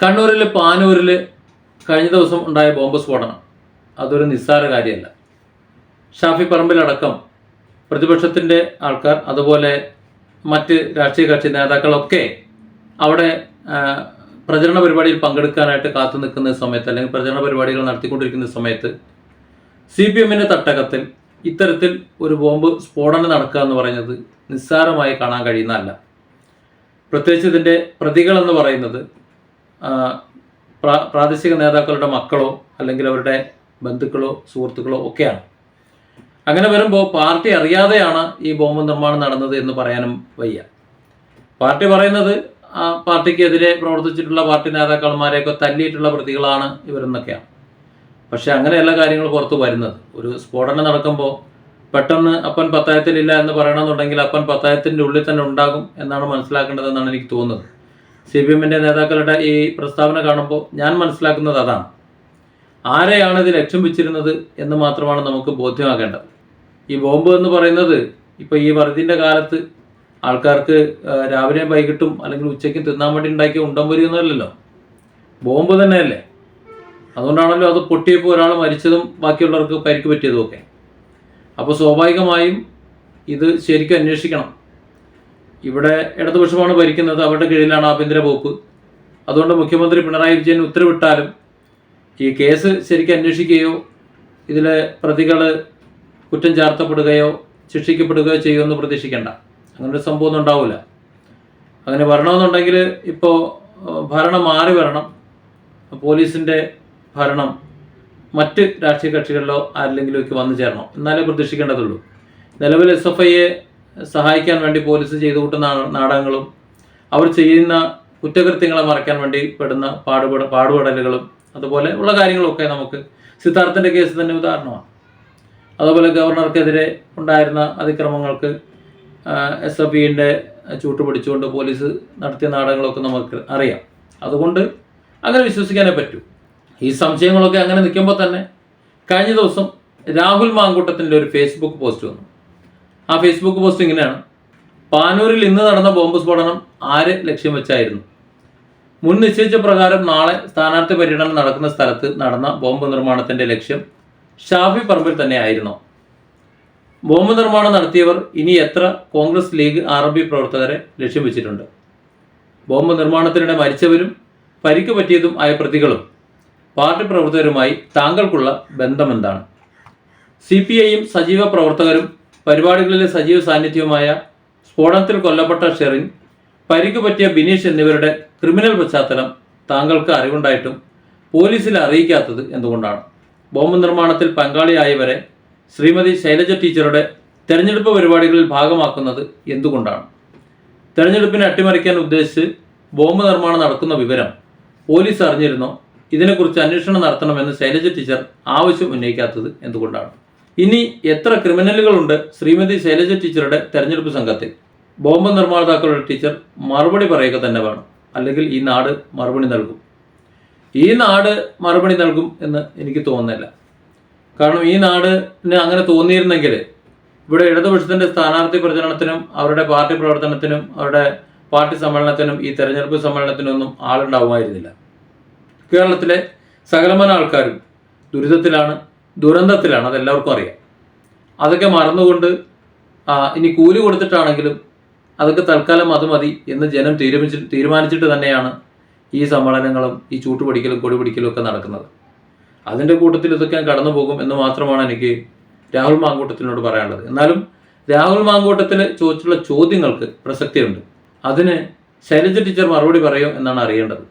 കണ്ണൂരിൽ പാനൂരിൽ കഴിഞ്ഞ ദിവസം ഉണ്ടായ ബോംബ് സ്ഫോടനം. അതൊരു നിസ്സാര കാര്യമല്ല. ഷാഫി പറമ്പിലടക്കം പ്രതിപക്ഷത്തിന്റെ ആൾക്കാർ അതുപോലെ മറ്റ് രാഷ്ട്രീയ കക്ഷി നേതാക്കളൊക്കെ അവിടെ പ്രചരണ പരിപാടിയിൽ പങ്കെടുക്കാനായിട്ട് കാത്തു നിൽക്കുന്ന സമയത്ത് അല്ലെങ്കിൽ പ്രചരണ പരിപാടികൾ നടത്തിക്കൊണ്ടിരിക്കുന്ന സമയത്ത് സി പി എമ്മിന്റെ തട്ടകത്തിൽ ഇത്തരത്തിൽ ഒരു ബോംബ് സ്ഫോടനം നടക്കുക എന്ന് പറയുന്നത് നിസ്സാരമായി കാണാൻ കഴിയുന്നതല്ല. പ്രത്യേകിച്ച് ഇതിന്റെ പ്രതികളെന്ന് പറയുന്നത് പ്രാദേശിക നേതാക്കളുടെ മക്കളോ അല്ലെങ്കിൽ അവരുടെ ബന്ധുക്കളോ സുഹൃത്തുക്കളോ ഒക്കെയാണ്. അങ്ങനെ വരുമ്പോൾ പാർട്ടി അറിയാതെയാണ് ഈ ബോംബ് നിർമ്മാണം നടന്നത് എന്ന് പറയാനും വയ്യ. പാർട്ടി പറയുന്നത് ആ പാർട്ടിക്കെതിരെ പ്രവർത്തിച്ചിട്ടുള്ള പാർട്ടി നേതാക്കന്മാരെയൊക്കെ തല്ലിയിട്ടുള്ള പ്രതികളാണ് ഇവരെന്നൊക്കെയാണ്. പക്ഷെ അങ്ങനെയല്ല കാര്യങ്ങൾ പുറത്തു വരുന്നത്. ഒരു സ്ഫോടനം നടക്കുമ്പോൾ പെട്ടെന്ന് അപ്പൻ പത്തായത്തിലില്ല എന്ന് പറയണമെന്നുണ്ടെങ്കിൽ അപ്പൻ പത്തായത്തിന്റെ ഉള്ളിൽ തന്നെ ഉണ്ടാകും എന്നാണ് മനസ്സിലാക്കേണ്ടതെന്നാണ് എനിക്ക് തോന്നുന്നത്. സി പി എമ്മിന്റെ നേതാക്കളുടെ ഈ പ്രസ്താവന കാണുമ്പോൾ ഞാൻ മനസ്സിലാക്കുന്നത് അതാണ്. ആരെയാണ് ഇത് ലക്ഷ്യം വെച്ചിരുന്നത് എന്ന് മാത്രമാണ് നമുക്ക് ബോധ്യമാക്കേണ്ടത് ഈ ബോംബ് എന്ന് പറയുന്നത് ഇപ്പോൾ ഈ വറുതിന്റെ കാലത്ത് ആൾക്കാർക്ക് രാവിലെ വൈകിട്ടും അല്ലെങ്കിൽ ഉച്ചയ്ക്കും തിന്നാൻ വേണ്ടി ഉണ്ടാക്കിയ ഉണ്ടംപൊരിയൊന്നുമല്ലല്ലോ ബോംബ് തന്നെയല്ലേ. അതുകൊണ്ടാണല്ലോ അത് പൊട്ടിയപ്പോൾ ഒരാൾ മരിച്ചതും ബാക്കിയുള്ളവർക്ക് പരിക്ക് പറ്റിയതും ഒക്കെ അപ്പോൾ സ്വാഭാവികമായും ഇത് ശരിക്കും അന്വേഷിക്കണം. ഇവിടെ ഇടതുപക്ഷമാണ് ഭരിക്കുന്നത് അവരുടെ കീഴിലാണ് ആഭ്യന്തര വകുപ്പ്. അതുകൊണ്ട് മുഖ്യമന്ത്രി പിണറായി വിജയൻ ഉത്തരവിട്ടാലും ഈ കേസ് ശരിക്കും അന്വേഷിക്കുകയോ ഇതിലെ പ്രതികൾ കുറ്റം ചാർത്തപ്പെടുകയോ ശിക്ഷിക്കപ്പെടുകയോ ചെയ്യുമെന്ന് പ്രതീക്ഷിക്കേണ്ട. അങ്ങനൊരു സംഭവമൊന്നും ഉണ്ടാവില്ല അങ്ങനെ വരണമെന്നുണ്ടെങ്കിൽ ഇപ്പോൾ ഭരണം മാറി വരണം. പോലീസിന്റെ ഭരണം മറ്റ് രാഷ്ട്രീയ കക്ഷികളിലോ ആരിലെങ്കിലുമൊക്കെ വന്നു ചേരണം. എന്നാലേ പ്രതീക്ഷിക്കേണ്ടതുള്ളൂ. നിലവിൽ എസ് എഫ് ഐയെ സഹായിക്കാൻ വേണ്ടി പോലീസ് ചെയ്തു കൂട്ടുന്ന നാടകങ്ങളും അവർ ചെയ്യുന്ന കുറ്റകൃത്യങ്ങളെ മറയ്ക്കാൻ വേണ്ടി പെടുന്ന പാടുപെട പാടുപെടലുകളും അതുപോലെ ഉള്ള കാര്യങ്ങളൊക്കെ നമുക്ക് സിദ്ധാർത്ഥന്റെ കേസ് തന്നെ ഉദാഹരണമാണ്. അതുപോലെ ഗവർണർക്കെതിരെ ഉണ്ടായിരുന്ന അതിക്രമങ്ങൾക്ക് എസ് എഫ് ഇന്റെ ചൂട്ട് പിടിച്ചുകൊണ്ട് പോലീസ് നടത്തിയ നാടകങ്ങളൊക്കെ നമുക്ക് അറിയാം. അതുകൊണ്ട് അങ്ങനെ വിശ്വസിക്കാനേ പറ്റൂ. ഈ സംശയങ്ങളൊക്കെ അങ്ങനെ നിൽക്കുമ്പോൾ തന്നെ കഴിഞ്ഞ ദിവസം രാഹുൽ മാങ്കൂട്ടത്തിന്റെ ഒരു ഫേസ്ബുക്ക് പോസ്റ്റ് വന്നു. ആ ഫേസ്ബുക്ക് പോസ്റ്റ് ഇങ്ങനെയാണ്. പാനൂരിൽ ഇന്ന് നടന്ന ബോംബ് സ്ഫോടനം ആര് ലക്ഷ്യം വെച്ചായിരുന്നു? മുൻ നിശ്ചയിച്ച പ്രകാരം നാളെ സ്ഥാനാർത്ഥി പര്യടനം നടക്കുന്ന സ്ഥലത്ത് നടന്ന ബോംബ് നിർമ്മാണത്തിന്റെ ലക്ഷ്യം ഷാഫി പറമ്പിൽ തന്നെയായിരുന്നു. ബോംബ് നിർമ്മാണം നടത്തിയവർ ഇനി എത്ര കോൺഗ്രസ് ലീഗ് ആർ പി പ്രവർത്തകരെ ലക്ഷ്യം വെച്ചിട്ടുണ്ട്? ബോംബ് നിർമ്മാണത്തിനിടെ മരിച്ചവരും പരിക്ക് പറ്റിയതും ആയ പ്രതികളും പാർട്ടി പ്രവർത്തകരുമായി താങ്കൾക്കുള്ള ബന്ധമെന്താണ്? സി പി ഐയും സജീവ പ്രവർത്തകരും പരിപാടികളിലെ സജീവ സാന്നിധ്യവുമായ സ്ഫോടനത്തിൽ കൊല്ലപ്പെട്ട ഷെറിൻ പരിക്ക് പറ്റിയ ബിനീഷ് എന്നിവരുടെ ക്രിമിനൽ പശ്ചാത്തലം താങ്കൾക്ക് അറിവുണ്ടായിട്ടും പോലീസിൽ അറിയിക്കാത്തത് എന്തുകൊണ്ടാണ്? ബോംബ് നിർമ്മാണത്തിൽ പങ്കാളിയായവരെ ശ്രീമതി ശൈലജ ടീച്ചറുടെ തെരഞ്ഞെടുപ്പ് പരിപാടികളിൽ ഭാഗമാക്കുന്നത് എന്തുകൊണ്ടാണ്? തെരഞ്ഞെടുപ്പിനെ അട്ടിമറിക്കാൻ ഉദ്ദേശിച്ച് ബോംബ് നിർമ്മാണം നടക്കുന്ന വിവരം പോലീസ് അറിഞ്ഞിരുന്നോ? ഇതിനെക്കുറിച്ച് അന്വേഷണം നടത്തണമെന്ന് ശൈലജ ടീച്ചർ ആവശ്യം ഉന്നയിക്കാത്തത് എന്തുകൊണ്ടാണ്? ഇനി എത്ര ക്രിമിനലുകളുണ്ട്? ശ്രീമതി ശൈലജ ടീച്ചറുടെ തെരഞ്ഞെടുപ്പ് സംഘത്തിൽ. ബോംബ് നിർമ്മാതാക്കളുടെ ടീച്ചർ മറുപടി പറയുക തന്നെ വേണം. അല്ലെങ്കിൽ ഈ നാട് മറുപടി നൽകും. ഈ നാട് മറുപടി നൽകും എന്ന് എനിക്ക് തോന്നുന്നില്ല. കാരണം ഈ നാടിന് അങ്ങനെ തോന്നിയിരുന്നെങ്കിൽ ഇവിടെ ഇടതുപക്ഷത്തിന്റെ സ്ഥാനാർത്ഥി പ്രചരണത്തിനും അവരുടെ പാർട്ടി പ്രവർത്തനത്തിനും അവരുടെ പാർട്ടി സമ്മേളനത്തിനും ഈ തെരഞ്ഞെടുപ്പ് സമ്മേളനത്തിനൊന്നും ആളുണ്ടാവുമായിരുന്നില്ല. കേരളത്തിലെ സകലമാന ആൾക്കാരും ദുരിതത്തിലാണ് ദുരന്തത്തിലാണ് അതെല്ലാവർക്കും അറിയാം. അതൊക്കെ മറന്നുകൊണ്ട് ഇനി കൂലി കൊടുത്തിട്ടാണെങ്കിലും അതൊക്കെ തൽക്കാലം അത് മതി എന്ന് ജനം തീരുമാനിച്ച് തീരുമാനിച്ചിട്ട് തന്നെയാണ് ഈ സമ്മേളനങ്ങളും ഈ ചൂട്ടുപിടിക്കലും കൊടി പിടിക്കലും ഒക്കെ നടക്കുന്നത്. അതിന്റെ കൂട്ടത്തിൽ ഇതൊക്കെ കടന്നു പോകും എന്ന് മാത്രമാണ് എനിക്ക് രാഹുൽ മാങ്കൂട്ടത്തിനോട് പറയാനുള്ളത്. എന്നാലും രാഹുൽ മാങ്കൂട്ടത്തിന് ചോദിച്ചുള്ള ചോദ്യങ്ങൾക്ക് പ്രസക്തിയുണ്ട്. അതിന് ശൈലജ ടീച്ചർ മറുപടി പറയും എന്നാണ് അറിയേണ്ടത്.